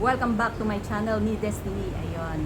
Welcome back to my channel, ni Destiny. Ayun.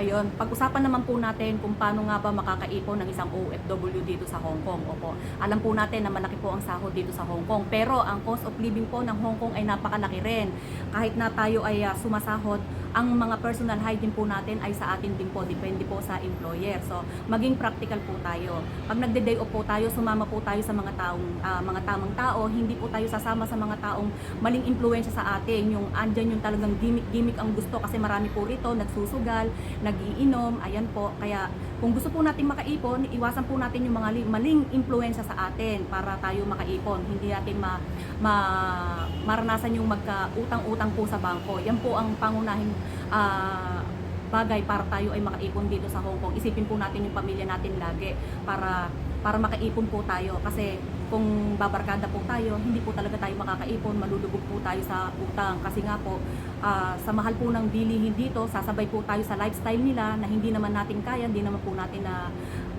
Ayun, pag-usapan naman po natin kung paano nga ba makakaipon ng isang OFW dito sa Hong Kong. Opo, alam po natin na malaki po ang sahod dito sa Hong Kong. Pero ang cost of living po ng Hong Kong ay napakalaki rin. Kahit na tayo ay ah, sumasahod, ang mga personal hygiene po natin ay sa atin din po, depende po sa employer. So, maging practical po tayo. Pag nagde-day off po tayo, sumama po tayo sa mga taong ah, mga tamang tao, hindi po tayo sasama sa mga taong maling impluwensya sa atin. Yung andyan yung talagang gimmick-gimmick ang gusto kasi marami po rito nagsusugal, nagiinom, ayan po. Kaya kung gusto po natin makaipon, iwasan po natin yung mga li- maling impluwensya sa atin para tayo makaipon. Hindi natin ma, ma maranasan yung magka-utang-utang po sa bangko. Yan po ang pangunahing ah, bagay para tayo ay makaipon dito sa Hong Kong. Isipin po natin yung pamilya natin lagi para para makaipon po tayo. Kasi kung babarkada po tayo, hindi po talaga tayo makakaipon, malulubog po tayo sa utang. Kasi nga po ah, sa mahal po ng bilihin dito, sasabay po tayo sa lifestyle nila na hindi naman natin kaya, hindi naman po natin na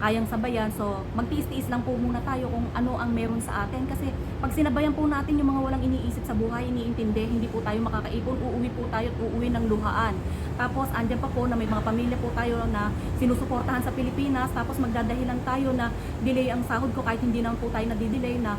kayang sabayan. So, magtiis-tiis lang po muna tayo kung ano ang meron sa atin kasi pag sinabayan po natin yung mga walang iniisip sa buhay, iniintindi, hindi po tayo makakaipon, uuwi po tayo at uuwi ng luhaan. Tapos, andyan pa po na may mga pamilya po tayo na sinusuportahan sa Pilipinas, tapos magdadahilan tayo na delay ang sahod ko kahit hindi naman po tayo nadidelay na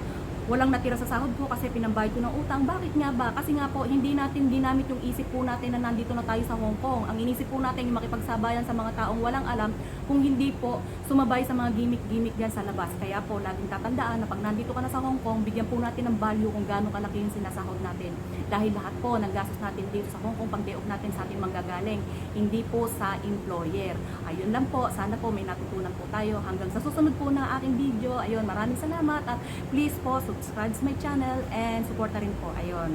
walang natira sa sahod ko kasi pinambayad ko ng utang. Bakit nga ba? Kasi nga po, hindi natin ginamit yung isip po natin na nandito na tayo sa Hong Kong. Ang inisip po natin yung makipagsabayan sa mga taong walang alam kung hindi po sumabay sa mga gimmick-gimmick dyan sa labas. Kaya po, laging tatandaan na pag nandito ka na sa Hong Kong, bigyan po natin ng value kung gaano kalaki yung sinasahod natin. Dahil lahat po ng natin dito sa Hong Kong, pag natin sa ating manggagaling, hindi po sa employer. Ayun lang po, sana po may natutunan po tayo hanggang sa susunod po na aking video. Ayun, maraming salamat at please po subscribe sa my channel and support na rin po. Ayun.